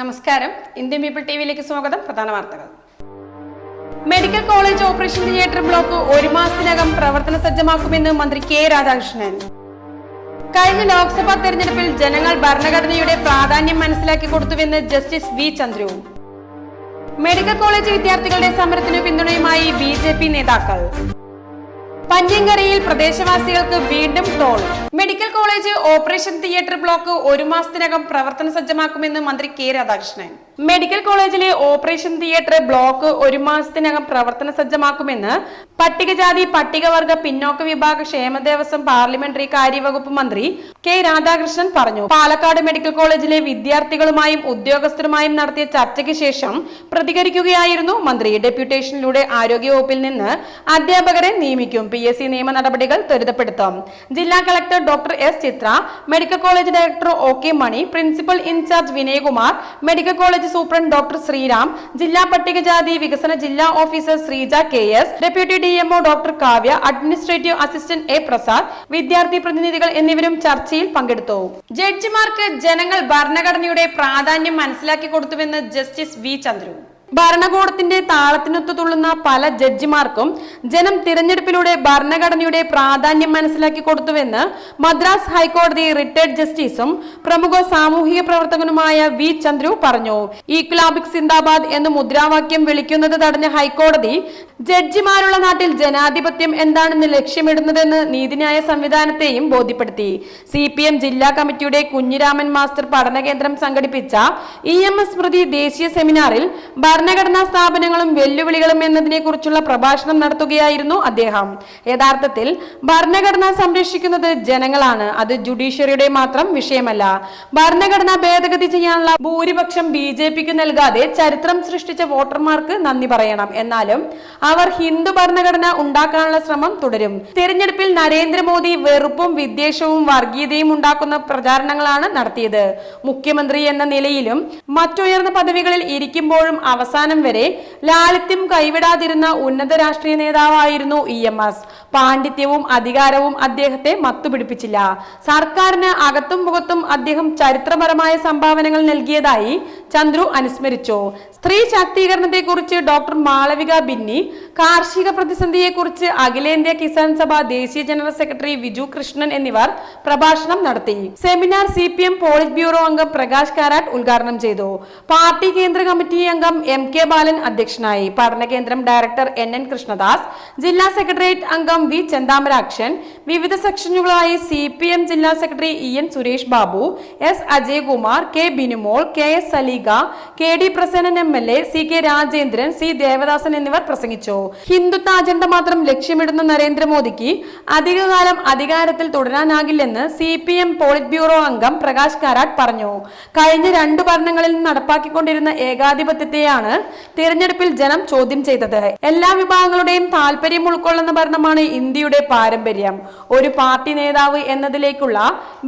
നമസ്കാരം. Indian people T വിയിലേക്ക് സ്വാഗതം. പ്രധാന വാർത്തകൾ. Medical college operation theatre block ഒരു മാസത്തിനകം പ്രവർത്തന സജ്ജമാക്കുമെന്ന് മന്ത്രി കെ രാധാകൃഷ്ണൻ. കഴിഞ്ഞ ലോക്സഭാ തെരഞ്ഞെടുപ്പിൽ ജനങ്ങൾ ഭരണഘടനയുടെ പ്രാധാന്യം മനസ്സിലാക്കി കൊടുത്തുവെന്ന് justice V Chandru. Medical college വിദ്യാർത്ഥികളുടെ സമരത്തിന് പിന്തുണയുമായി ബി ജെ പി നേതാക്കൾ. പന്യങ്കരയിൽ പ്രദേശവാസികൾക്ക് വീണ്ടും toll medical college operation theatre block ഒരു മാസത്തിനകം പ്രവർത്തന സജ്ജമാക്കുമെന്ന് മന്ത്രി കെ രാധാകൃഷ്ണൻ. മെഡിക്കൽ കോളേജിലെ ഓപ്പറേഷൻ തിയേറ്റർ ബ്ലോക്ക് ഒരു മാസത്തിനകം പ്രവർത്തന സജ്ജമാക്കുമെന്ന് പട്ടികജാതി പട്ടികവർഗ പിന്നോക്ക വിഭാഗ ക്ഷേമ ദേവസ്വം പാർലമെന്ററി കാര്യവകുപ്പ് മന്ത്രി കെ രാധാകൃഷ്ണൻ പറഞ്ഞു. പാലക്കാട് മെഡിക്കൽ കോളേജിലെ വിദ്യാർത്ഥികളുമായും ഉദ്യോഗസ്ഥരുമായും നടത്തിയ ചർച്ചയ്ക്ക് ശേഷം പ്രതികരിക്കുകയായിരുന്നു മന്ത്രി. ഡെപ്യൂട്ടേഷനിലൂടെ ആരോഗ്യവകുപ്പിൽ നിന്ന് അധ്യാപകരെ നിയമിക്കും. പി എസ് സി നിയമ നടപടികൾ ത്വരിതപ്പെടുത്തും. ജില്ലാ collector doctor S Chithra medical college director O K Mani principal in charge Vinayakumar medical college superintendent doctor Sreeram ജില്ലാ പട്ടികജാതി വികസന ജില്ലാ officer Sreeja K S deputy DMO doctor Kavya administrative assistant A Prasad വിദ്യാർത്ഥി പ്രതിനിധികൾ എന്നിവരും ചർച്ചയിൽ പങ്കെടുത്തു. ജഡ്ജിമാർക്ക് ജനങ്ങൾ ഭരണഘടനയുടെ പ്രാധാന്യം മനസ്സിലാക്കി കൊടുത്തുവെന്ന് ജസ്റ്റിസ് വി ചന്ദ്രു. ഭരണകൂടത്തിന്റെ താളത്തിനൊത്തു തുള്ളുന്ന പല ജഡ്ജിമാർക്കും ജനം തിരഞ്ഞെടുപ്പിലൂടെ ഭരണഘടനയുടെ പ്രാധാന്യം മനസ്സിലാക്കി കൊടുത്തുവെന്ന് മദ്രാസ് ഹൈക്കോടതി റിട്ടയർഡ് ജസ്റ്റിസും പ്രമുഖ സാമൂഹിക പ്രവർത്തകനുമായ വി ചന്ദ്രു പറഞ്ഞു. ഈക്ലാബിക് സിന്ദാബാദ് എന്ന് മുദ്രാവാക്യം വിളിക്കുന്നത് തടഞ്ഞ ഹൈക്കോടതി ജഡ്ജിമാരുള്ള നാട്ടിൽ ജനാധിപത്യം എന്താണെന്ന് ലക്ഷ്യമിടുന്നതെന്ന് നീതിന്യായ സംവിധാനത്തെയും ബോധ്യപ്പെടുത്തി. സി പി എം ജില്ലാ കമ്മിറ്റിയുടെ കുഞ്ഞിരാമൻ മാസ്റ്റർ പഠന കേന്ദ്രം സംഘടിപ്പിച്ച ഇ എം എസ് സ്മൃതി ദേശീയ സെമിനാറിൽ ഭരണഘടനാ സ്ഥാപനങ്ങളും വെല്ലുവിളികളും എന്നതിനെ കുറിച്ചുള്ള പ്രഭാഷണം നടത്തുകയായിരുന്നു അദ്ദേഹം. യഥാർത്ഥത്തിൽ ഭരണഘടന സംരക്ഷിക്കുന്നത് ജനങ്ങളാണ് അത് ജുഡീഷ്യറിയുടെ മാത്രം വിഷയമല്ല. ഭരണഘടന ഭേദഗതി ചെയ്യാനുള്ള ഭൂരിപക്ഷം ബി ജെ പിക്ക് നൽകാതെ ചരിത്രം സൃഷ്ടിച്ച വോട്ടർമാർക്ക് നന്ദി പറയണം. എന്നാലും അവർ ഹിന്ദു ഭരണഘടന ഉണ്ടാക്കാനുള്ള ശ്രമം തുടരും. തെരഞ്ഞെടുപ്പിൽ നരേന്ദ്രമോദി വെറുപ്പും വിദ്വേഷവും വർഗീയതയും ഉണ്ടാക്കുന്ന പ്രചാരണങ്ങളാണ് നടത്തിയത്. മുഖ്യമന്ത്രി എന്ന നിലയിലും മറ്റുയർന്ന പദവികളിൽ ഇരിക്കുമ്പോഴും അവസാനം വരെ ലാളിത്യം കൈവിടാതിരുന്ന ഉന്നത രാഷ്ട്രീയ നേതാവായിരുന്നു ഇ എം എസ്. പാണ്ഡിത്യവും അധികാരവും അദ്ദേഹത്തെ മത്തുപിടിപ്പിച്ചില്ല. സർക്കാരിന് അകത്തും പുറത്തും അദ്ദേഹം ചരിത്രപരമായ സംഭാവനകൾ നൽകിയതായി ചന്ദ്രു അനുസ്മരിച്ചു. സ്ത്രീ ശാക്തീകരണത്തെക്കുറിച്ച് ഡോക്ടർ മാളവിക ബിന്നി കാർഷിക പ്രതിസന്ധിയെക്കുറിച്ച് അഖിലേന്ത്യാ കിസാൻ സഭ ദേശീയ ജനറൽ സെക്രട്ടറി വിജു കൃഷ്ണൻ എന്നിവർ പ്രഭാഷണം നടത്തി. Seminar C P M politburo അംഗം പ്രകാശ് കാരാട്ട് ഉദ്ഘാടനം ചെയ്തു. പാർട്ടി കേന്ദ്ര കമ്മിറ്റി അംഗം എം കെ ബാലൻ അധ്യക്ഷനായി. പഠന കേന്ദ്രം ഡയറക്ടർ എൻ എൻ കൃഷ്ണദാസ് ജില്ലാ സെക്രട്ടേറിയറ്റ് അംഗം വി ചന്താമരാക്ഷൻ വിവിധ സെക്ഷനുകളായി സി പി എം ജില്ലാ secretary E N Suresh Babu S Ajayakumar K Binumol K S Saleega K D Prasannan M L A C K Rajendran C Devadasan എന്നിവർ പ്രസംഗിച്ചു. Hindutva agenda മാത്രം ലക്ഷ്യമിടുന്ന നരേന്ദ്രമോദിക്ക് അധികകാലം അധികാരത്തിൽ തുടരാനാകില്ലെന്ന് C P M politburo അംഗം പ്രകാശ് കാരാട്ട് പറഞ്ഞു. കഴിഞ്ഞ രണ്ടു ഭരണങ്ങളിൽ നടപ്പാക്കിക്കൊണ്ടിരുന്ന ഏകാധിപത്യത്തെയാണ് തിരഞ്ഞെടുപ്പിൽ ജനം ചോദ്യം ചെയ്തത്. എല്ലാ വിഭാഗങ്ങളുടെയും താല്പര്യം ഉൾക്കൊള്ളുന്ന ഭരണമാണ് ഇന്ത്യയുടെ പാരമ്പര്യം. ഒരു പാർട്ടി നേതാവ് എന്നതിലേക്കുള്ള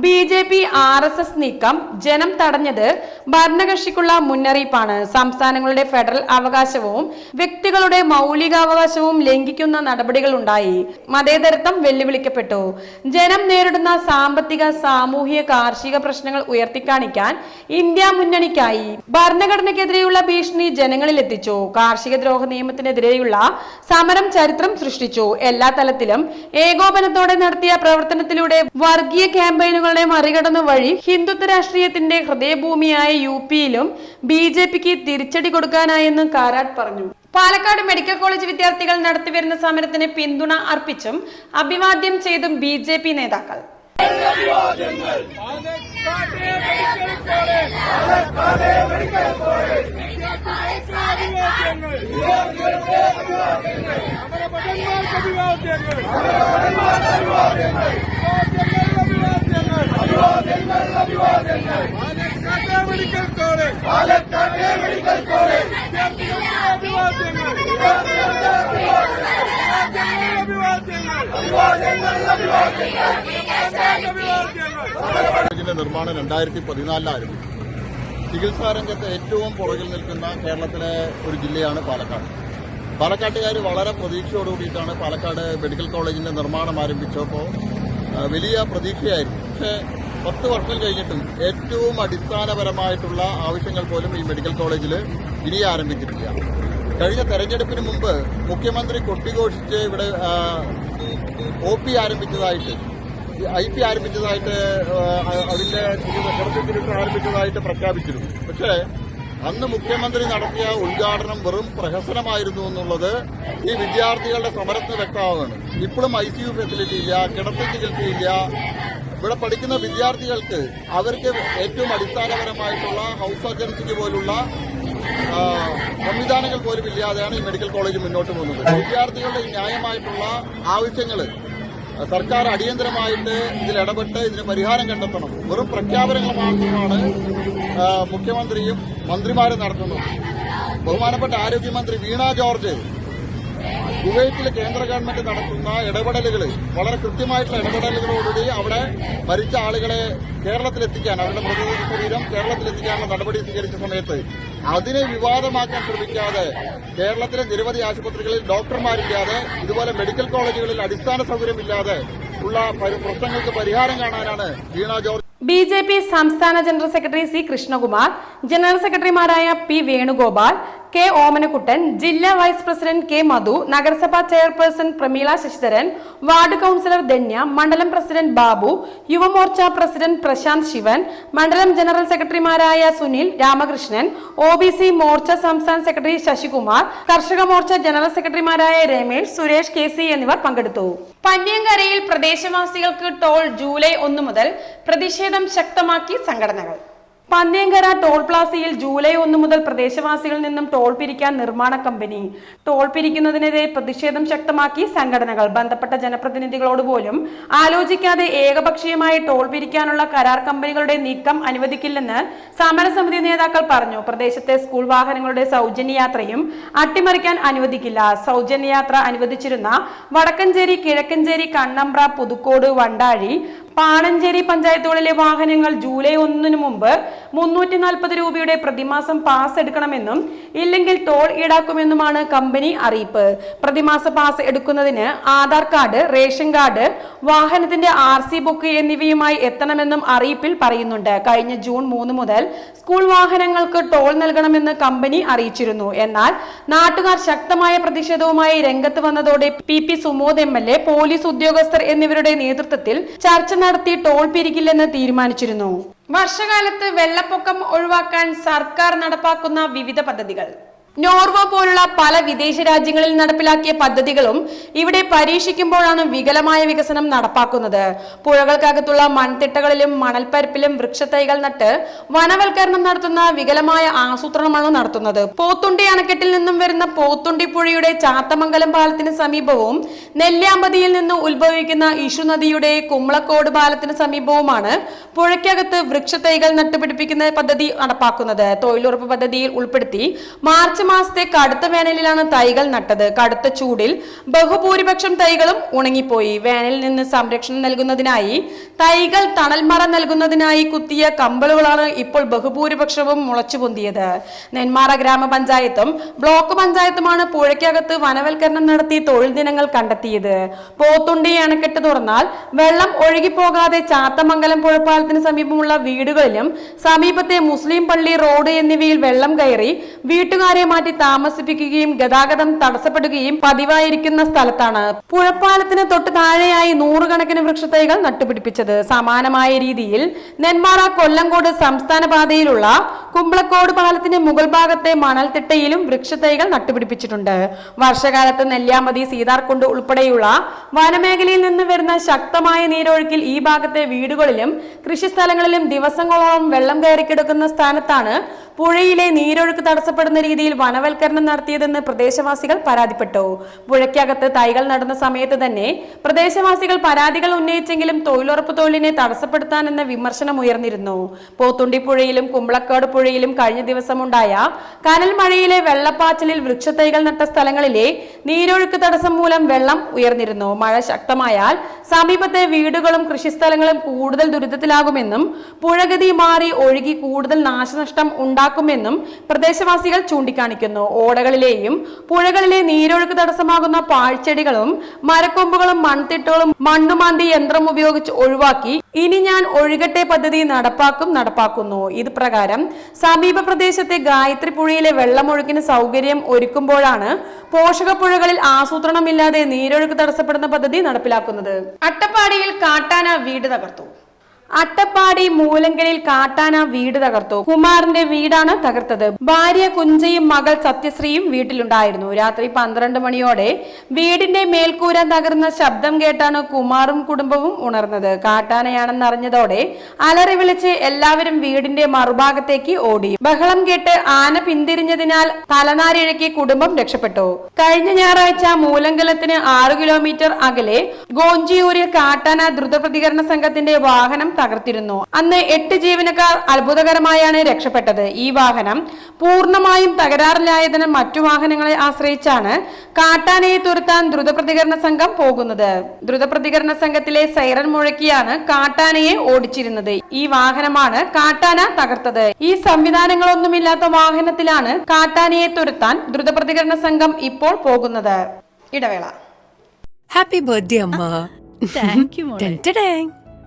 B J P R S S നീക്കം ജനം തടഞ്ഞത് ഭരണകക്ഷിക്കുള്ള മുന്നറിയിപ്പാണ്. സംസ്ഥാനങ്ങളുടെ ഫെഡറൽ അവകാശവും വ്യക്തികളുടെ മൗലികാവകാശവും ലംഘിക്കുന്ന നടപടികൾ ഉണ്ടായി. മതേതരത്വം വെല്ലുവിളിക്കപ്പെട്ടു. ജനം നേരിടുന്ന സാമ്പത്തിക സാമൂഹിക കാർഷിക പ്രശ്നങ്ങൾ ഉയർത്തിക്കാണിക്കാൻ ഇന്ത്യ മുന്നണിക്കായി ഭരണഘടനയ്ക്കെതിരെയുള്ള ഭീഷണി ജനങ്ങളിൽ എത്തിച്ചു കാർഷിക ദ്രോഹ നിയമത്തിനെതിരെയുള്ള സമരം ചരിത്രം സൃഷ്ടിച്ചു. എല്ലാ തലത്തിലും ഏകോപനത്തോടെ നടത്തിയ പ്രവർത്തനത്തിലൂടെ വർഗീയ ക്യാമ്പയിനുകളെ മറികടന്നു വഴി ഹിന്ദുത്വ രാഷ്ട്രീയത്തിന്റെ ഹൃദയഭൂമിയായ യു പിയിലും ബി ജെ പിക്ക് തിരിച്ചടി കൊടുക്കാനായെന്ന് കാരാട്ട് പറഞ്ഞു. പാലക്കാട് മെഡിക്കൽ കോളേജ് വിദ്യാർത്ഥികൾ നടത്തിവരുന്ന സമരത്തിന് പിന്തുണ അർപ്പിച്ചും അഭിവാദ്യം ചെയ്തും ബി നേതാക്കൾ. മെഡിക്കൽ കോളേജ് പാലക്കാട്ടെ മെഡിക്കൽ കോളേജ് അഭിവാദ്യങ്ങൾ കോളേജിന്റെ നിർമ്മാണം രണ്ടായിരത്തി പതിനാലിലായിരുന്നു ചികിത്സാ രംഗത്ത് ഏറ്റവും പുറകിൽ നിൽക്കുന്ന കേരളത്തിലെ ഒരു ജില്ലയാണ് പാലക്കാട്. പാലക്കാട്ടുകാർ വളരെ പ്രതീക്ഷയോടുകൂടിയിട്ടാണ് പാലക്കാട് മെഡിക്കൽ കോളേജിന്റെ നിർമ്മാണം ആരംഭിച്ചപ്പോൾ വലിയ പ്രതീക്ഷയായിരുന്നു. പക്ഷേ പത്ത് വർഷം കഴിഞ്ഞിട്ടും ഏറ്റവും അടിസ്ഥാനപരമായിട്ടുള്ള ആവശ്യങ്ങൾ പോലും ഈ മെഡിക്കൽ കോളേജിൽ ഇനി ആരംഭിച്ചിട്ടില്ല. കഴിഞ്ഞ തെരഞ്ഞെടുപ്പിന് മുമ്പ് മുഖ്യമന്ത്രി കൊട്ടിഘോഷിച്ച് ഇവിടെ ഒ പി ആരംഭിച്ചതായിട്ട് ഐ പി ആരംഭിച്ചതായിട്ട് അതിന്റെ തിരുവനന്തപുരത്ത് ആരംഭിച്ചതായിട്ട് പ്രഖ്യാപിച്ചിരുന്നു. പക്ഷേ അന്ന് മുഖ്യമന്ത്രി നടത്തിയ ഉദ്ഘാടനം വെറും പ്രഹസനമായിരുന്നു എന്നുള്ളത് ഈ വിദ്യാർത്ഥികളുടെ സമരത്തിന് വ്യക്തമാവുകയാണ്. ഇപ്പോഴും ഐ സി യു ഫെസിലിറ്റി ഇല്ല കിടത്തി ചികിത്സയില്ല ഇവിടെ പഠിക്കുന്ന വിദ്യാർത്ഥികൾക്ക് അവർക്ക് ഏറ്റവും അടിസ്ഥാനപരമായിട്ടുള്ള ഹൗസ് അജൻസിക്ക് പോലുള്ള സംവിധാനങ്ങൾ പോലും ഇല്ലാതെയാണ് ഈ മെഡിക്കൽ കോളേജ് മുന്നോട്ട് പോകുന്നത്. വിദ്യാർത്ഥികളുടെ ന്യായമായിട്ടുള്ള ആവശ്യങ്ങൾ സർക്കാർ അടിയന്തരമായിട്ട് ഇതിൽ ഇടപെട്ട് ഇതിന് പരിഹാരം കണ്ടെത്തണം. വെറും പ്രഖ്യാപനങ്ങൾ മാത്രമാണ് മുഖ്യമന്ത്രിയും മന്ത്രിമാരും നടത്തുന്നത്. ബഹുമാനപ്പെട്ട ആരോഗ്യമന്ത്രി വീണ ജോർജ് കുവൈറ്റിൽ കേന്ദ്ര ഗവൺമെന്റ് നടത്തുന്ന ഇടപെടലുകൾ വളരെ കൃത്യമായിട്ടുള്ള ഇടപെടലുകളോടുകൂടി അവിടെ മരിച്ച ആളുകളെ കേരളത്തിലെത്തിക്കാൻ അവരുടെ മൃതദേഹ ശരീരം കേരളത്തിലെത്തിക്കാനുള്ള നടപടി സ്വീകരിച്ച സമയത്ത് അതിനെ വിവാദമാക്കാൻ ശ്രമിക്കാതെ കേരളത്തിലെ നിരവധി ആശുപത്രികളിൽ ഡോക്ടർമാരില്ലാതെ ഇതുപോലെ മെഡിക്കൽ കോളേജുകളിൽ അടിസ്ഥാന സൗകര്യമില്ലാതെ ഉള്ള പരി- പ്രശ്നങ്ങൾക്ക് പരിഹാരം കാണാനാണ് Veena George. B J P സംസ്ഥാന general secretary C Krishnakumar general സെക്രട്ടറിമാരായ പി വേണുഗോപാൽ കെ ഓമനക്കുട്ടൻ ജില്ലാ വൈസ് പ്രസിഡന്റ് കെ മധു നഗരസഭാ chairperson Prameela Sasidharan ward councillor Dhanya മണ്ഡലം പ്രസിഡന്റ് ബാബു യുവമോർച്ച പ്രസിഡന്റ് പ്രശാന്ത് ശിവൻ മണ്ഡലം ജനറൽ സെക്രട്ടറിമാരായ Sunil Ramakrishnan O B C Morcha സംസ്ഥാന സെക്രട്ടറി ശശികുമാർ കർഷക Morcha general സെക്രട്ടറിമാരായ രമേശ് സുരേഷ് കെ സി എന്നിവർ പങ്കെടുത്തു. പന്നിയങ്കരയിൽ പ്രദേശവാസികൾക്ക് ടോൾ ജൂലൈ ഒന്ന് മുതൽ പ്രതിഷേധം ശക്തമാക്കി സംഘടനകൾ. പന്ന്യങ്കര ടോൾ പ്ലാസയിൽ ജൂലൈ ഒന്ന് മുതൽ പ്രദേശവാസികളിൽ നിന്നും ടോൾ പിരിക്കാൻ നിർമ്മാണ കമ്പനി. ടോൾ പിരിക്കുന്നതിനെതിരെ പ്രതിഷേധം ശക്തമാക്കി സംഘടനകൾ. ബന്ധപ്പെട്ട ജനപ്രതിനിധികളോട് പോലും ആലോചിക്കാതെ ഏകപക്ഷീയമായി ടോൾ പിരിക്കാനുള്ള കരാർ കമ്പനികളുടെ നീക്കം അനുവദിക്കില്ലെന്ന് സമരസമിതി നേതാക്കൾ പറഞ്ഞു. പ്രദേശത്തെ സ്കൂൾ വാഹനങ്ങളുടെ സൗജന്യ യാത്രയും അട്ടിമറിക്കാൻ അനുവദിക്കില്ല. സൗജന്യ യാത്ര അനുവദിച്ചിരുന്ന വടക്കഞ്ചേരി കിഴക്കഞ്ചേരി കണ്ണമ്പ്ര പുതുക്കോട് വണ്ടാഴി പാണഞ്ചേരി പഞ്ചായത്തുകളിലെ വാഹനങ്ങൾ ജൂലൈ ഒന്നിനു മുമ്പ് മുന്നൂറ്റി നാൽപ്പത് രൂപയുടെ പ്രതിമാസം പാസ് എടുക്കണമെന്നും ഇല്ലെങ്കിൽ ടോൾ ഈടാക്കുമെന്നുമാണ് കമ്പനി അറിയിപ്പ്. പ്രതിമാസ പാസ് എടുക്കുന്നതിന് ആധാർ കാർഡ് റേഷൻ കാർഡ് വാഹനത്തിന്റെ ആർ സി ബുക്ക് എന്നിവയുമായി എത്തണമെന്നും അറിയിപ്പിൽ പറയുന്നുണ്ട്. കഴിഞ്ഞ ജൂൺ മൂന്ന് മുതൽ സ്കൂൾ വാഹനങ്ങൾക്ക് ടോൾ നൽകണമെന്ന് കമ്പനി അറിയിച്ചിരുന്നു. എന്നാൽ നാട്ടുകാർ ശക്തമായ പ്രതിഷേധവുമായി രംഗത്ത് വന്നതോടെ P P Sumod M L A police ഉദ്യോഗസ്ഥർ എന്നിവരുടെ നേതൃത്വത്തിൽ ചർച്ച നടത്തി ടോൾ പിരിക്കില്ലെന്ന് തീരുമാനിച്ചിരുന്നു. വർഷകാലത്ത് വെള്ളപ്പൊക്കം ഒഴിവാക്കാൻ സർക്കാർ നടപ്പാക്കുന്ന വിവിധ പദ്ധതികൾ. നോർവ പോലുള്ള പല വിദേശ രാജ്യങ്ങളിൽ നടപ്പിലാക്കിയ പദ്ധതികളും ഇവിടെ പരീക്ഷിക്കുമ്പോഴാണ് വികലമായ വികസനം നടപ്പാക്കുന്നത്. പുഴകൾക്കകത്തുള്ള മൺതിട്ടകളിലും മണൽപ്പരപ്പിലും വൃക്ഷത്തൈകൾ നട്ട് വനവൽക്കരണം നടത്തുന്ന വികലമായ ആസൂത്രണമാണ് നടത്തുന്നത്. പോത്തുണ്ടി അണക്കെട്ടിൽ നിന്നും വരുന്ന പോത്തുണ്ടി പുഴയുടെ ചാത്തമംഗലം പാലത്തിന് സമീപവും നെല്ലിയാമ്പതിയിൽ നിന്ന് ഉത്ഭവിക്കുന്ന ഇഷു നദിയുടെ കുമ്പളക്കോട് പാലത്തിന് സമീപവുമാണ് പുഴയ്ക്കകത്ത് വൃക്ഷത്തൈകൾ നട്ടുപിടിപ്പിക്കുന്ന പദ്ധതി നടപ്പാക്കുന്നത്. തൊഴിലുറപ്പ് പദ്ധതിയിൽ ഉൾപ്പെടുത്തി മാർച്ച് മാസത്തെ കടുത്ത വേനലിലാണ് തൈകൾ നട്ടത്. കടുത്ത ചൂടിൽ ബഹുഭൂരിപക്ഷം തൈകളും ഉണങ്ങിപ്പോയി. വേനലിൽ നിന്ന് സംരക്ഷണം നൽകുന്നതിനായി തൈകൾ തണൽമറ നൽകുന്നതിനായി കുത്തിയ കമ്പളുകളാണ് ഇപ്പോൾ ബഹുഭൂരിപക്ഷവും മുളച്ചു പൊന്തിയത്. നെന്മാറ ഗ്രാമപഞ്ചായത്തും ബ്ലോക്ക് പഞ്ചായത്തുമാണ് പുഴയ്ക്കകത്ത് വനവൽക്കരണം നടത്തി തൊഴിൽ ദിനങ്ങൾ കണ്ടെത്തിയത്. പോത്തുണ്ടി അണക്കെട്ട് തുറന്നാൽ വെള്ളം ഒഴുകിപ്പോകാതെ ചാത്തമംഗലം പുഴപ്പാലത്തിന് സമീപമുള്ള വീടുകളിലും സമീപത്തെ മുസ്ലിം പള്ളി റോഡ് എന്നിവയിൽ വെള്ളം കയറി വീട്ടുകാരെ മാറ്റി താമസിപ്പിക്കുകയും ഗതാഗതം തടസ്സപ്പെടുകയും പതിവായിരിക്കുന്ന സ്ഥലത്താണ് പുഴപ്പാലത്തിന് തൊട്ട് താഴെയായി നൂറുകണക്കിന് വൃക്ഷത്തൈകൾ നട്ടുപിടിപ്പിച്ചത്. സമാനമായ രീതിയിൽ നെന്മാറ കൊല്ലങ്കോട് സംസ്ഥാന പാതയിലുള്ള കുമ്പളക്കോട് പാലത്തിന്റെ മുകൾ ഭാഗത്തെ മണൽത്തിട്ടയിലും വൃക്ഷത്തൈകൾ നട്ടുപിടിപ്പിച്ചിട്ടുണ്ട്. വർഷകാലത്ത് നെല്ലിയാമ്പതി സീതാർകുണ്ട് ഉൾപ്പെടെയുള്ള വനമേഖലയിൽ നിന്ന് വരുന്ന ശക്തമായ നീരൊഴുക്കിൽ ഈ ഭാഗത്തെ വീടുകളിലും കൃഷിസ്ഥലങ്ങളിലും ദിവസങ്ങളോളം വെള്ളം കയറി കിടക്കുന്ന സ്ഥാനത്താണ് പുഴയിലെ നീരൊഴുക്ക് തടസ്സപ്പെടുന്ന രീതിയിൽ വനവൽക്കരണം നടത്തിയതെന്ന് പ്രദേശവാസികൾ പരാതിപ്പെട്ടു. പുഴയ്ക്കകത്ത് തൈകൾ നടന്ന സമയത്ത് തന്നെ പ്രദേശവാസികൾ പരാതികൾ ഉന്നയിച്ചെങ്കിലും തൊഴിലുറപ്പ് തൊഴിലിനെ തടസ്സപ്പെടുത്താനെന്ന വിമർശനം ഉയർന്നിരുന്നു. പോത്തുണ്ടി പുഴയിലും കുമ്പളക്കാട് പുഴയിലും കഴിഞ്ഞ ദിവസമുണ്ടായ കനൽ മഴയിലെ വെള്ളപ്പാച്ചിലിൽ വൃക്ഷത്തൈകൾ നട്ട സ്ഥലങ്ങളിലെ നീരൊഴുക്ക് തടസ്സം മൂലം വെള്ളം ഉയർന്നിരുന്നു. മഴ ശക്തമായാൽ സമീപത്തെ വീടുകളും കൃഷിസ്ഥലങ്ങളും കൂടുതൽ ദുരിതത്തിലാകുമെന്നും പുഴഗതി മാറി ഒഴുകി കൂടുതൽ നാശനഷ്ടം ഉണ്ടാക്കുമെന്നും പ്രദേശവാസികൾ ചൂണ്ടിക്കാണിക്കുന്നു ഓടകളിലെയും പുഴകളിലെ നീരൊഴുക്ക് തടസ്സമാകുന്ന പാഴ്ചെടികളും മരക്കൊമ്പുകളും മൺതിട്ടുകളും മണ്ണുമാന്തി യന്ത്രം ഉപയോഗിച്ച് ഒഴിവാക്കി ഇനി ഞാൻ ഒഴുകട്ടെ പദ്ധതി നടപ്പാക്കും നടപ്പാക്കുന്നു. ഇത് പ്രകാരം സമീപ പ്രദേശത്തെ ഗായത്രി പുഴയിലെ വെള്ളമൊഴുക്കിന് സൗകര്യം ഒരുക്കുമ്പോഴാണ് പോഷക പുഴകളിൽ ആസൂത്രണമില്ലാതെ നീരൊഴുക്ക് തടസ്സപ്പെടുന്ന പദ്ധതി നടപ്പിലാക്കുന്നത്. അട്ടപ്പാടിയിൽ കാട്ടാന വീട് തകർത്തു. അട്ടപ്പാടി മൂലങ്കലിൽ കാട്ടാന വീട് തകർത്തു. കുമാറിന്റെ വീടാണ് തകർത്തത്. ഭാര്യ കുഞ്ചയും മകൾ സത്യശ്രീയും വീട്ടിലുണ്ടായിരുന്നു. രാത്രി പന്ത്രണ്ട് മണിയോടെ വീടിന്റെ മേൽക്കൂര തകർന്ന ശബ്ദം കേട്ടാണ് കുമാറും കുടുംബവും ഉണർന്നത്. കാട്ടാനയാണെന്ന് അറിഞ്ഞതോടെ അലറി വിളിച്ച് എല്ലാവരും വീടിന്റെ മറുഭാഗത്തേക്ക് ഓടി. ബഹളം കേട്ട് ആന പിന്തിരിഞ്ഞതിനാൽ തലനാരിഴക്കി കുടുംബം രക്ഷപ്പെട്ടു. കഴിഞ്ഞ ഞായറാഴ്ച മൂലങ്കലത്തിന് ആറു കിലോമീറ്റർ അകലെ ഗോഞ്ചിയൂരിൽ കാട്ടാന ദ്രുതപ്രതികരണ സംഘത്തിന്റെ വാഹനം തകർത്തിരുന്നു. അന്ന് എട്ട് ജീവനക്കാർ അത്ഭുതകരമായാണ് രക്ഷപ്പെട്ടത്. ഈ വാഹനം പൂർണമായും തകരാറിലായതിന് മറ്റു വാഹനങ്ങളെ ആശ്രയിച്ചാണ് കാട്ടാനയെ തുരത്താൻ ദ്രുതപ്രതികരണ സംഘം പോകുന്നത്. ദ്രുതപ്രതികരണ സംഘത്തിലെ സൈറൻ മുഴക്കിയാണ് കാട്ടാനയെ ഓടിച്ചിരുന്നത്. ഈ വാഹനമാണ് കാട്ടാന തകർത്തത്. ഈ സംവിധാനങ്ങളൊന്നുമില്ലാത്ത വാഹനത്തിലാണ് കാട്ടാനയെ തുരത്താൻ ദ്രുതപ്രതികരണ സംഘം ഇപ്പോൾ പോകുന്നത്. ഇടവേള. ഹാപ്പി ബർത്ത്ഡേ അമ്മ. താങ്ക് യു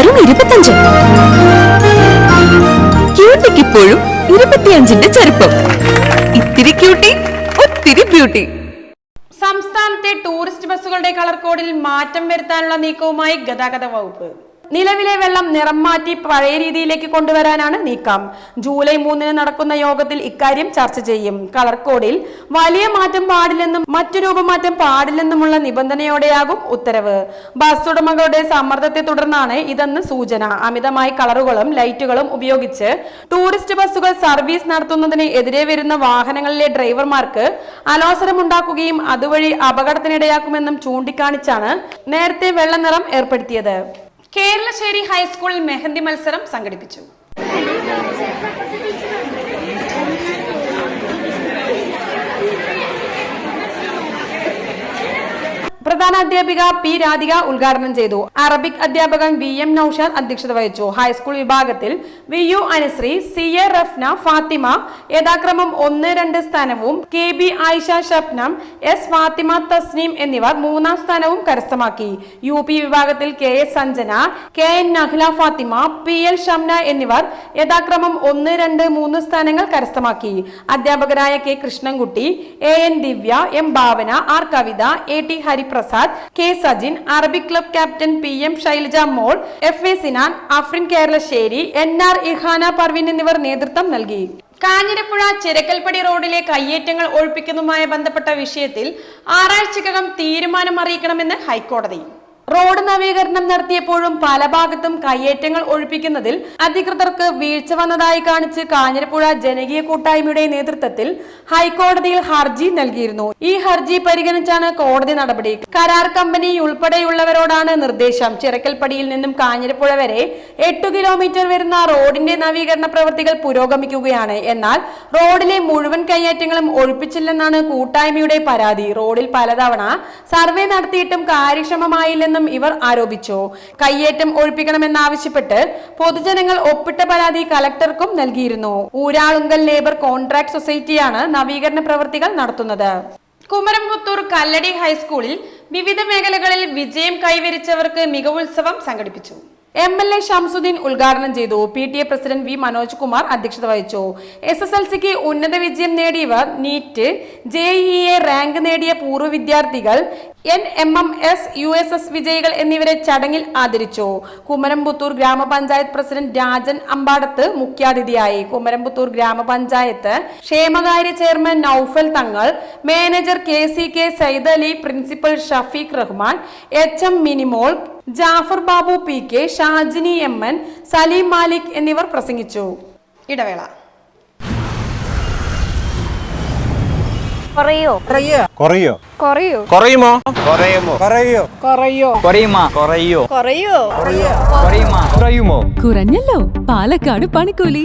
വെറും ഇരുപത്തഞ്ച്. ക്യൂട്ടിക്ക് ഇപ്പോഴും ഇരുപത്തിയഞ്ചിന്റെ ചെറുപ്പം ഇത്തിരി ക്യൂട്ടി ഒത്തിരി ബ്യൂട്ടി സംസ്ഥാനത്തെ ടൂറിസ്റ്റ് ബസ്സുകളുടെ കളർ കോഡിൽ മാറ്റം വരുത്താനുള്ള നീക്കവുമായി ഗതാഗത വകുപ്പ്. നിലവിലെ വെള്ളം നിറം മാറ്റി പഴയ രീതിയിലേക്ക് കൊണ്ടുവരാനാണ് നീക്കം. ജൂലൈ മൂന്നിന് നടക്കുന്ന യോഗത്തിൽ ഇക്കാര്യം ചർച്ച ചെയ്യും. കളർ കോഡിൽ വലിയ മാറ്റം പാടില്ലെന്നും മറ്റു രൂപമാറ്റം പാടില്ലെന്നുമുള്ള നിബന്ധനയോടെയാകും ഉത്തരവ്. ബസ് ഉടമകളുടെ സമ്മർദ്ദത്തെ തുടർന്നാണ് ഇതെന്ന് സൂചന. അമിതമായി കളറുകളും ലൈറ്റുകളും ഉപയോഗിച്ച് ടൂറിസ്റ്റ് ബസ്സുകൾ സർവീസ് നടത്തുന്നതിന് എതിരെ വരുന്ന വാഹനങ്ങളിലെ ഡ്രൈവർമാർക്ക് അലോസരമുണ്ടാക്കുകയും അതുവഴി അപകടത്തിനിടയാക്കുമെന്നും ചൂണ്ടിക്കാണിച്ചാണ് നേരത്തെ വെള്ളനിറം ഏർപ്പെടുത്തിയത്. കേരളശ്ശേരി ഹൈസ്കൂളിൽ മെഹന്തി മത്സരം സംഘടിപ്പിച്ചു. പ്രധാന അധ്യാപിക പി രാധിക ഉദ്ഘാടനം ചെയ്തു. അറബിക് അധ്യാപകൻ വി എം നൌഷാദ് അധ്യക്ഷത വഹിച്ചു. ഹൈസ്കൂൾ വിഭാഗത്തിൽ V U Anusree C A Rafna Fathima യഥാക്രമം ഒന്ന് രണ്ട് സ്ഥാനവും K B Ayisha Shapnam S Fathima Thasneem എന്നിവർ മൂന്നാം സ്ഥാനവും കരസ്ഥമാക്കി. യു പി വിഭാഗത്തിൽ K S Sanjana K N Nahla Fathima P L Shamna എന്നിവർ യഥാക്രമം ഒന്ന് രണ്ട് മൂന്ന് സ്ഥാനങ്ങൾ കരസ്ഥമാക്കി. അധ്യാപകരായ K Krishnankutty A N Divya M Bhavana R Kavitha A T Hariprasad K Sajin Arabic club captain P M Shailaja Mol F A Sinan Afrin Keralassery N R Ihana Parvin എന്നിവർ നേതൃത്വം നൽകി. കാഞ്ഞിരപ്പുഴ ചിരക്കൽപ്പടി റോഡിലെ കയ്യേറ്റങ്ങൾ ഒഴിപ്പിക്കുന്നതുമായി ബന്ധപ്പെട്ട വിഷയത്തിൽ ആറാഴ്ചക്കകം തീരുമാനം അറിയിക്കണമെന്ന് ഹൈക്കോടതി. റോഡ് നവീകരണം നടത്തിയപ്പോഴും പല ഭാഗത്തും കയ്യേറ്റങ്ങൾ ഒഴിപ്പിക്കുന്നതിൽ അധികൃതർക്ക് വീഴ്ച വന്നതായി കാണിച്ച് കാഞ്ഞിരപ്പുഴ ജനകീയ കൂട്ടായ്മയുടെ നേതൃത്വത്തിൽ ഹൈക്കോടതിയിൽ ഹർജി നൽകിയിരുന്നു. ഈ ഹർജി പരിഗണിച്ചാണ് കോടതി നടപടി. കരാർ കമ്പനി ഉൾപ്പെടെയുള്ളവരോടാണ് നിർദ്ദേശം. ചിറക്കൽപ്പടിയിൽ നിന്നും കാഞ്ഞിരപ്പുഴ വരെ എട്ടു കിലോമീറ്റർ വരുന്ന റോഡിന്റെ നവീകരണ പ്രവൃത്തികൾ പുരോഗമിക്കുകയാണ്. എന്നാൽ റോഡിലെ മുഴുവൻ കയ്യേറ്റങ്ങളും ഒഴിപ്പിച്ചില്ലെന്നാണ് കൂട്ടായ്മയുടെ പരാതി. റോഡിൽ പലതവണ സർവേ നടത്തിയിട്ടും കാര്യക്ഷമമായില്ലെന്നും ഇവർ ആരോപിച്ചു. കയ്യേറ്റം ഒഴിപ്പിക്കണമെന്നാവശ്യപ്പെട്ട് പൊതുജനങ്ങൾ ഒപ്പിട്ട പരാതി കലക്ടർക്കും നൽകിയിരുന്നു. ഊരാളുങ്കൽ ലേബർ കോൺട്രാക്ട് സൊസൈറ്റിയാണ് നവീകരണ പ്രവൃത്തികൾ നടത്തുന്നത്. കുമരംപുത്തൂർ കല്ലടി ഹൈസ്കൂളിൽ വിവിധ മേഖലകളിൽ വിജയം കൈവരിച്ചവർക്ക് മികവുത്സവം സംഘടിപ്പിച്ചു. എം എൽ എ ഷംസുദ്ദീൻ ഉദ്ഘാടനം ചെയ്തു. P T A president V Manoj Kumar അധ്യക്ഷത വഹിച്ചു. എസ് എസ് എൽ സിക്ക് ഉന്നത വിജയം നേടിയവർ NEET J E A rank നേടിയ പൂർവ വിദ്യാർത്ഥികൾ N M M S U S S വിജയികൾ എന്നിവരെ ചടങ്ങിൽ ആദരിച്ചു. കുമരംപുത്തൂർ ഗ്രാമപഞ്ചായത്ത് പ്രസിഡന്റ് രാജൻ അമ്പാടത്ത് മുഖ്യാതിഥിയായി. കുമരംപുത്തൂർ ഗ്രാമപഞ്ചായത്ത് ക്ഷേമകാര്യ chairman Noufal Thangal manager K C K Said Ali principal Shafeeq Rahman H M Minimol Jafar Babu P K Shajini M N Saleem Malik എന്നിവർ പ്രസംഗിച്ചു. ഇടവേള. കുറയോ? കുറയോ? കുറയോ? കുറയുമോ? കുറയുമോ? കുറയോ? കുറയോ? കുറയുമോ? കുറയോ? കുറയോ? കുറയുമോ? കുറയുമോ? കുറഞ്ഞല്ലോ. പാലക്കാട് പണിക്കൂലി.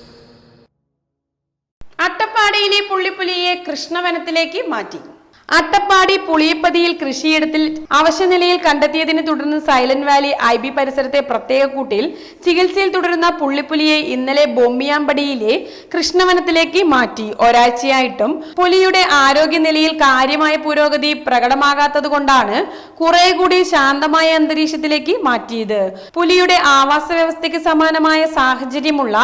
അട്ടപ്പാടിയിലെ പുള്ളിപ്പുലിയെ കൃഷ്ണവനത്തിലേക്ക് മാറ്റി. അട്ടപ്പാടി പുളിയപ്പതിയിൽ കൃഷിയിടത്തിൽ അവശനിലയിൽ കണ്ടെത്തിയതിനെ തുടർന്ന് സൈലന്റ് വാലി ഐ ബി പരിസരത്തെ പ്രത്യേക കൂട്ടിൽ ചികിത്സയിൽ തുടരുന്ന പുള്ളിപ്പുലിയെ ഇന്നലെ ബൊമ്മിയാമ്പടിയിലെ കൃഷ്ണവനത്തിലേക്ക് മാറ്റി. ഒരാഴ്ചയായിട്ടും പുലിയുടെ ആരോഗ്യനിലയിൽ കാര്യമായ പുരോഗതി പ്രകടമാകാത്തതുകൊണ്ടാണ് കുറെ കൂടി ശാന്തമായ അന്തരീക്ഷത്തിലേക്ക് മാറ്റിയത്. പുലിയുടെ ആവാസ വ്യവസ്ഥയ്ക്ക് സമാനമായ സാഹചര്യമുള്ള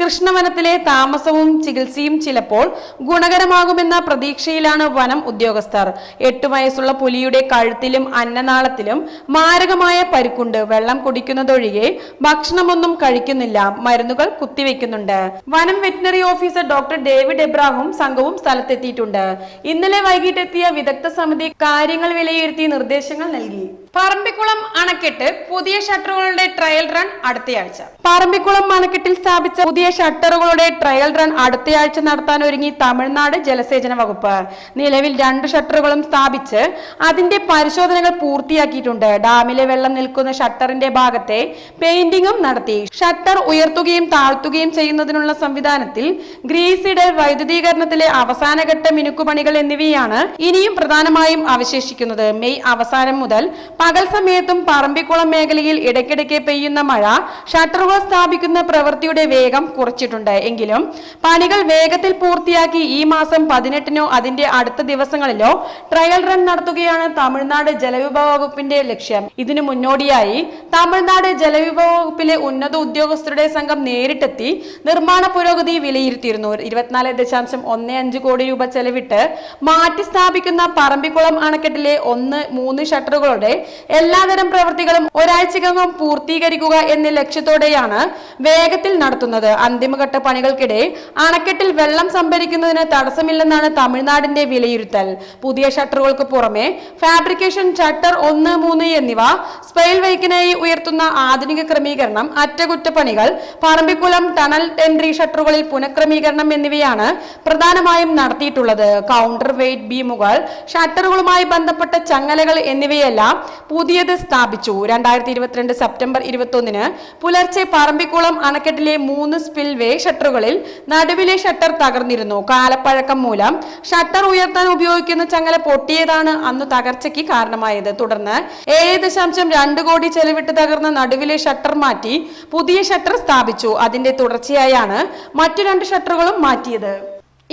കൃഷ്ണവനത്തിലെ താമസവും ചികിത്സയും ചിലപ്പോൾ ഗുണകരമാകുമെന്ന പ്രതീക്ഷയിലാണ് വനം ഉദ്യോഗസ്ഥർ. എട്ടു വയസ്സുള്ള പുലിയുടെ കഴുത്തിലും അന്നനാളത്തിലും മാരകമായ പരിക്കുണ്ട്. വെള്ളം കുടിക്കുന്നതൊഴികെ ഭക്ഷണമൊന്നും കഴിക്കുന്നില്ല. മരുന്നുകൾ കുത്തിവെക്കുന്നുണ്ട്. വനം veterinary officer doctor David Abraham സംഘവും സ്ഥലത്തെത്തിയിട്ടുണ്ട്. ഇന്നലെ വൈകിട്ടെത്തിയ വിദഗ്ധ സമിതി കാര്യങ്ങൾ വിലയിരുത്തി നിർദ്ദേശങ്ങൾ നൽകി. പറമ്പിക്കുളം അണക്കെട്ട് പുതിയ ഷട്ടറുകളുടെ ട്രയൽ റൺ അടുത്തയാഴ്ച. പറമ്പിക്കുളം അണക്കെട്ടിൽ സ്ഥാപിച്ച പുതിയ ഷട്ടറുകളുടെ ട്രയൽ റൺ അടുത്തയാഴ്ച നടത്താൻ ഒരുങ്ങി തമിഴ്നാട് ജലസേചന വകുപ്പ്. നിലവിൽ രണ്ട് ഷട്ടറുകളും സ്ഥാപിച്ച് അതിന്റെ പരിശോധനകൾ പൂർത്തിയാക്കിയിട്ടുണ്ട്. ഡാമിലെ വെള്ളം നിൽക്കുന്ന ഷട്ടറിന്റെ ഭാഗത്തെ പെയിന്റിംഗും നടത്തി. ഷട്ടർ ഉയർത്തുകയും താഴ്ത്തുകയും ചെയ്യുന്നതിനുള്ള സംവിധാനത്തിൽ ഗ്രീസിഡൽ വൈദ്യുതീകരണത്തിലെ അവസാനഘട്ട മിനുക്കുപണികൾ എന്നിവയാണ് ഇനിയും പ്രധാനമായും അവശേഷിക്കുന്നത്. മെയ് അവസാനം മുതൽ പകൽ സമയത്തും പറമ്പിക്കുളം മേഖലയിൽ ഇടയ്ക്കിടയ്ക്ക് പെയ്യുന്ന മഴ ഷട്ടറുകൾ സ്ഥാപിക്കുന്ന പ്രവൃത്തിയുടെ വേഗം കുറച്ചിട്ടുണ്ട്. എങ്കിലും പണികൾ വേഗത്തിൽ പൂർത്തിയാക്കി ഈ മാസം പതിനെട്ടിനോ അതിന്റെ അടുത്ത ദിവസങ്ങളിലോ ട്രയൽ റൺ നടത്തുകയാണ് തമിഴ്നാട് ജലവിഭവ വകുപ്പിന്റെ ലക്ഷ്യം. ഇതിനു മുന്നോടിയായി തമിഴ്നാട് ജലവിഭവ വകുപ്പിലെ ഉന്നത ഉദ്യോഗസ്ഥരുടെ സംഘം നേരിട്ടെത്തി നിർമ്മാണ പുരോഗതി വിലയിരുത്തിയിരുന്നു. ഇരുപത്തിനാല് ദശാംശം ഒന്ന് അഞ്ച് കോടി രൂപ ചെലവിട്ട് മാറ്റി സ്ഥാപിക്കുന്ന പറമ്പിക്കുളം അണക്കെട്ടിലെ ഒന്ന് മൂന്ന് ഷട്ടറുകളുടെ എല്ലാതരം പ്രവൃത്തികളും ഒരാഴ്ചക്കകം പൂർത്തീകരിക്കുക എന്ന ലക്ഷ്യത്തോടെയാണ് വേഗത്തിൽ നടത്തുന്നത്. അന്തിമഘട്ട പണികൾക്കിടെ അണക്കെട്ടിൽ വെള്ളം സംഭരിക്കുന്നതിന് തടസ്സമില്ലെന്നാണ് തമിഴ്നാടിന്റെ വിലയിരുത്തൽ. പുതിയ ഷട്ടറുകൾക്ക് പുറമെ ഫാബ്രിക്കേഷൻ ഷട്ടർ ഒന്ന് മൂന്ന് എന്നിവ സ്പെയിൽ വൈക്കിനായി ഉയർത്തുന്ന ആധുനിക ക്രമീകരണം അറ്റകുറ്റപ്പണികൾ പറമ്പിക്കുളം ടണൽ എൻട്രി ഷട്ടറുകളിൽ പുനഃക്രമീകരണം എന്നിവയാണ് പ്രധാനമായും നടത്തിയിട്ടുള്ളത്. കൗണ്ടർ വെയിറ്റ് ബീമുകൾ ഷട്ടറുകളുമായി ബന്ധപ്പെട്ട ചങ്ങലകൾ എന്നിവയെല്ലാം പുതിയത് സ്ഥാപിച്ചു. രണ്ടായിരത്തി ഇരുപത്തിരണ്ട് സെപ്റ്റംബർ ഇരുപത്തൊന്നിന് പുലർച്ചെ പറമ്പിക്കുളം അണക്കെട്ടിലെ മൂന്ന് സ്പിൽ വേ ഷട്ടറുകളിൽ നടുവിലെ ഷട്ടർ തകർന്നിരുന്നു. കാലപ്പഴക്കം മൂലം ഷട്ടർ ഉയർത്താൻ ഉപയോഗിക്കുന്ന ചങ്ങല പൊട്ടിയതാണ് അന്ന് തകർച്ചയ്ക്ക് കാരണമായത്. തുടർന്ന് ഏഴ് ദശാംശം രണ്ട് കോടി ചെലവിട്ട് തകർന്ന നടുവിലെ ഷട്ടർ മാറ്റി പുതിയ ഷട്ടർ സ്ഥാപിച്ചു. അതിന്റെ തുടർച്ചയായാണ് മറ്റു രണ്ട് ഷട്ടറുകളും മാറ്റിയത്.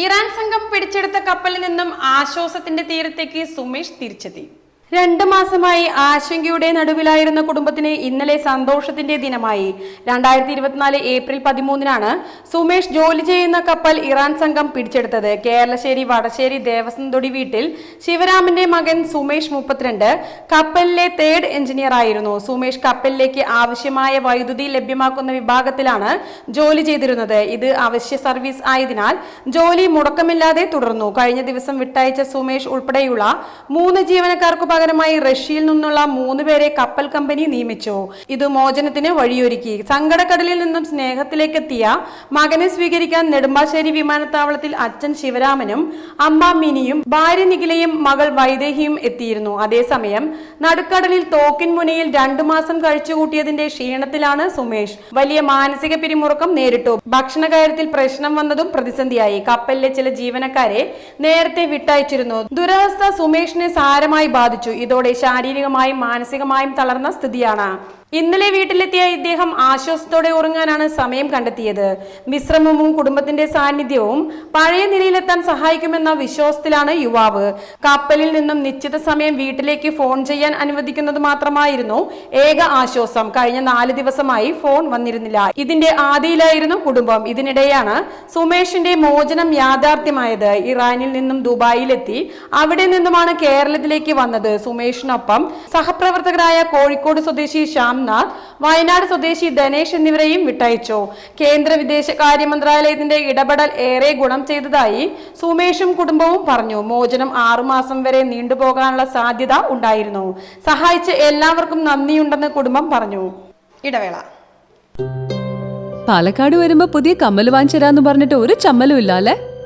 ഇറാൻ സംഘം പിടിച്ചെടുത്ത കപ്പലിൽ നിന്നും ആശ്വാസത്തിന്റെ തീരത്തേക്ക് സുമേഷ് തിരിച്ചെത്തി. രണ്ട് മാസമായി ആശങ്കയുടെ നടുവിലായിരുന്ന കുടുംബത്തിന് ഇന്നലെ സന്തോഷത്തിന്റെ ദിനമായി. രണ്ടായിരത്തി ഇരുപത്തിനാല് ഏപ്രിൽ പതിമൂന്നിനാണ് സുമേഷ് ജോലി ചെയ്യുന്ന കപ്പൽ ഇറാൻ സംഘം പിടിച്ചെടുത്തത്. കേരളശ്ശേരി വടശ്ശേരി ദേവസ്വം തൊടി വീട്ടിൽ ശിവരാമന്റെ മകൻ സുമേഷ് മുപ്പത്തിരണ്ട് കപ്പലിലെ തേർഡ് എഞ്ചിനീയർ ആയിരുന്നു. സുമേഷ് കപ്പലിലേക്ക് ആവശ്യമായ വൈദ്യുതി ലഭ്യമാക്കുന്ന വിഭാഗത്തിലാണ് ജോലി ചെയ്തിരുന്നത്. ഇത് അവശ്യ സർവീസ് ആയതിനാൽ ജോലി മുടക്കമില്ലാതെ തുടർന്നു. കഴിഞ്ഞ ദിവസം വിട്ടയച്ച സുമേഷ് ഉൾപ്പെടെയുള്ള മൂന്ന് ജീവനക്കാർക്ക് പകരമായി റഷ്യയിൽ നിന്നുള്ള മൂന്ന് പേരെ കപ്പൽ കമ്പനി നിയമിച്ചു. ഇത് മോചനത്തിന് വഴിയൊരുക്കി. സങ്കടക്കടലിൽ നിന്നും സ്നേഹത്തിലേക്കെത്തിയ മകനെ സ്വീകരിക്കാൻ നെടുമ്പാശ്ശേരി വിമാനത്താവളത്തിൽ അച്ഛൻ ശിവരാമനും അമ്മ മിനിയും ഭാര്യ നിഖിലയും മകൾ വൈദേഹിയും എത്തിയിരുന്നു. അതേസമയം നടുക്കടലിൽ തോക്കിൻ മുനയിൽ രണ്ടു മാസം കഴിച്ചുകൂട്ടിയതിന്റെ ക്ഷീണത്തിലാണ് സുമേഷ്. വലിയ മാനസിക പിരിമുറുക്കം നേരിട്ടു. ഭക്ഷണ കാര്യത്തിൽ പ്രശ്നം വന്നതും പ്രതിസന്ധിയായി. കപ്പലിലെ ചില ജീവനക്കാരെ നേരത്തെ വിട്ടയച്ചിരുന്നു. ദുരവസ്ഥ സുമേഷിനെ സാരമായി ബാധിച്ചു. ഇതോടെ ശാരീരികമായും മാനസികമായും തളർന്ന സ്ഥിതിയാണ്. ഇന്നലെ വീട്ടിലെത്തിയ ഇദ്ദേഹം ആശ്വാസത്തോടെ ഉറങ്ങാനാണ് സമയം കണ്ടെത്തിയത്. വിശ്രമവും കുടുംബത്തിന്റെ സാന്നിധ്യവും പഴയ നിലയിലെത്താൻ സഹായിക്കുമെന്ന വിശ്വാസത്തിലാണ് യുവാവ്. കപ്പലിൽ നിന്നും നിശ്ചിത സമയം വീട്ടിലേക്ക് ഫോൺ ചെയ്യാൻ അനുവദിക്കുന്നത് മാത്രമായിരുന്നു ഏക ആശ്വാസം. കഴിഞ്ഞ നാല് ദിവസമായി ഫോൺ വന്നിരുന്നില്ല. ഇതിന്റെ ആദിയിലായിരുന്നു കുടുംബം. ഇതിനിടെയാണ് സുമേഷിന്റെ മോചനം യാഥാർത്ഥ്യമായത്. ഇറാനിൽ നിന്നും ദുബായിലെത്തി അവിടെ നിന്നുമാണ് കേരളത്തിലേക്ക് വന്നത്. സുമേഷിനൊപ്പം സഹപ്രവർത്തകരായ കോഴിക്കോട് സ്വദേശി ശ്യാംനാഥ് വയനാട് സ്വദേശി ധനേഷ് എന്നിവരെയും വിട്ടയച്ചു. കേന്ദ്ര വിദേശകാര്യ മന്ത്രാലയത്തിന്റെ ഇടപെടൽ ഏറെ ഗുണം ചെയ്തതായി സുമേഷും കുടുംബവും പറഞ്ഞു. മോചനം ആറുമാസം വരെ നീണ്ടുപോകാനുള്ള സാധ്യത ഉണ്ടായിരുന്നു. സഹായിച്ച എല്ലാവർക്കും നന്ദിയുണ്ടെന്ന് കുടുംബം പറഞ്ഞു. ഇടവേള. പാലക്കാട് വരുമ്പോ പുതിയ കമ്മൽ വാങ്ങിച്ചരാന്ന് പറഞ്ഞിട്ട് ഒരു ചമ്മലും ഇല്ല അല്ലെ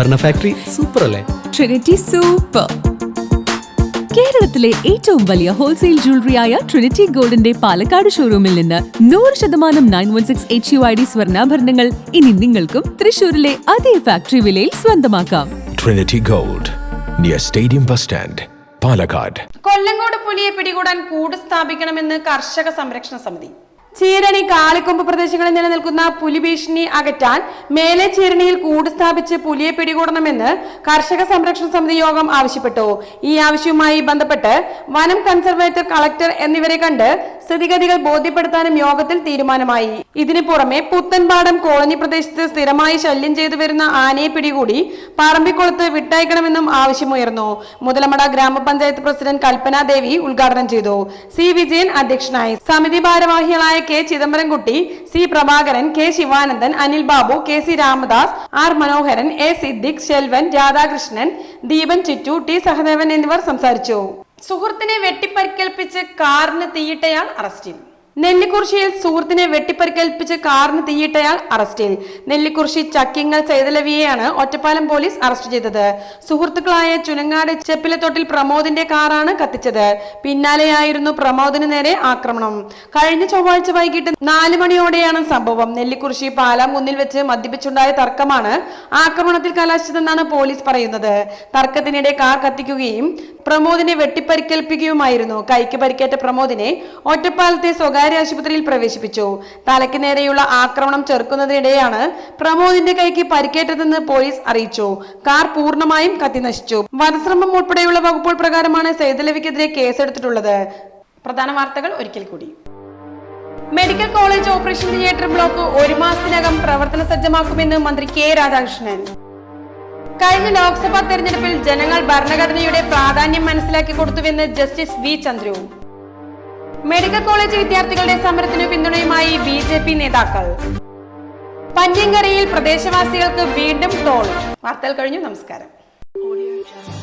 ആഭരണ ഫാക്ടറി സൂപ്പർ അല്ലേ? ട്രിനിറ്റി സൂപ്പർ കേരളത്തിലെ ഏറ്റവും വലിയ ഹോൾസെയിൽ ജ്വല്ലറിയായ ട്രിനിറ്റി ഗോൾഡിന്റെ പാലക്കാട് ഷോറൂമിൽ നിന്ന് നൂറ് ശതമാനം nine one six H U I D സ്വർണാഭരണങ്ങൾ ഇനി നിങ്ങൾക്കും തൃശൂരിലെ അതേ ഫാക്ടറി വിലയിൽ സ്വന്തമാക്കാം. Trinity gold near stadium bus stand Palakkad Kollengode പുലിയെ പിടികൂടാൻ കൂട് സ്ഥാപിക്കണമെന്ന് കർഷക സംരക്ഷണ സമിതി. ചീരണി കാളിക്കൊമ്പ് പ്രദേശങ്ങളിൽ നിലനിൽക്കുന്ന പുലി ഭീഷണി അകറ്റാൻ മേലെ ചീരണിയിൽ കൂട് സ്ഥാപിച്ച് പുലിയെ പിടികൂടണമെന്ന് കർഷക സംരക്ഷണ സമിതി യോഗം ആവശ്യപ്പെട്ടു. ഈ ആവശ്യവുമായി ബന്ധപ്പെട്ട് വനം കൺസർവേറ്റർ കളക്ടർ എന്നിവരെ കണ്ട് സ്ഥിതിഗതികൾ ബോധ്യപ്പെടുത്താനും യോഗത്തിൽ തീരുമാനമായി. ഇതിനു പുറമെ പുത്തൻപാടം കോളനി പ്രദേശത്ത് സ്ഥിരമായി ശല്യം ചെയ്തു വരുന്ന ആനയെ പിടികൂടി പറമ്പിക്കുളത്ത് വിട്ടയക്കണമെന്നും ആവശ്യമുയർന്നു. മുതലമട ഗ്രാമപഞ്ചായത്ത് പ്രസിഡന്റ് കൽപ്പന ദേവി ഉദ്ഘാടനം ചെയ്തു. സി. വിജയൻ അധ്യക്ഷനായി. സമിതി ഭാരവാഹികളായ K Chidambaramkutty C Prabhakaran K Sivanandan Anil Babu K C Ramadas R Manoharan A Siddique Selvan Radhakrishnan Deepan Chittu T Sahadevan എന്നിവർ സംസാരിച്ചു. സുഹൃത്തിനെ വെട്ടിപ്പരിക്കേൽപ്പിച്ച് കാറിന് തീയിട്ടയാൾ അറസ്റ്റിൽ. നെല്ലിക്കുറിശിയിൽ സുഹൃത്തിനെ വെട്ടിപ്പരിക്കേൽപ്പിച്ച് കാറിന് തീയിട്ടയാൾ അറസ്റ്റിൽ. നെല്ലിക്കുറിശി ചക്കിങ്ങൽ സൈതലവിയെയാണ് ഒറ്റപ്പാലം പോലീസ് അറസ്റ്റ് ചെയ്തത്. സുഹൃത്തുക്കളായ ചുനങ്ങാട് ചെപ്പിലത്തോട്ടിൽ പ്രമോദിന്റെ കാറാണ് കത്തിച്ചത്. പിന്നാലെയായിരുന്നു പ്രമോദിന് നേരെ ആക്രമണം. കഴിഞ്ഞ ചൊവ്വാഴ്ച വൈകിട്ട് നാല് മണിയോടെയാണ് സംഭവം. നെല്ലിക്കുറിശി പാലാംകുന്നിൽ വെച്ച് മദ്യപിച്ചുണ്ടായ തർക്കമാണ് ആക്രമണത്തിൽ കലാശിച്ചതെന്നാണ് പോലീസ് പറയുന്നത്. തർക്കത്തിനിടെ കാർ കത്തിക്കുകയും പ്രമോദിനെ വെട്ടിപ്പരിക്കേൽപ്പിക്കുകയുമായിരുന്നു. കൈക്ക് പരിക്കേറ്റ പ്രമോദിനെ ഒറ്റപ്പാലത്തെ സ്വകാര്യ ആശുപത്രിയിൽ പ്രവേശിപ്പിച്ചു. തലയ്ക്ക് നേരെയുള്ള ആക്രമണം ചെറുക്കുന്നതിനിടെയാണ് പ്രമോദിന്റെ കൈക്ക് പരിക്കേറ്റതെന്ന് പോലീസ് അറിയിച്ചു. കാർ പൂർണമായും കത്തിനശിച്ചു. വധശ്രമം ഉൾപ്പെടെയുള്ള വകുപ്പുകൾ പ്രകാരമാണ് സൈതലവിക്കെതിരെ കേസെടുത്തിട്ടുള്ളത്. പ്രധാന വാർത്തകൾ ഒരിക്കൽ കൂടി. Medical college operation theatre block ഒരു മാസത്തിനകം പ്രവർത്തന സജ്ജമാക്കുമെന്ന് മന്ത്രി കെ രാധാകൃഷ്ണൻ. കഴിഞ്ഞ ലോക്സഭാ തെരഞ്ഞെടുപ്പിൽ ജനങ്ങൾ ഭരണഘടനയുടെ പ്രാധാന്യം മനസ്സിലാക്കി കൊടുത്തുവെന്ന് ജസ്റ്റിസ് വി ചന്ദ്രവും മെഡിക്കൽ കോളേജ് വിദ്യാർത്ഥികളുടെ സമരത്തിന് പിന്തുണയുമായി ബി ജെ പി നേതാക്കൾ. പഞ്ഞിങ്കരയിൽ പ്രദേശവാസികൾക്ക് വീണ്ടും ടോൾ. വാർത്തകൾ കഴിഞ്ഞു. നമസ്കാരം.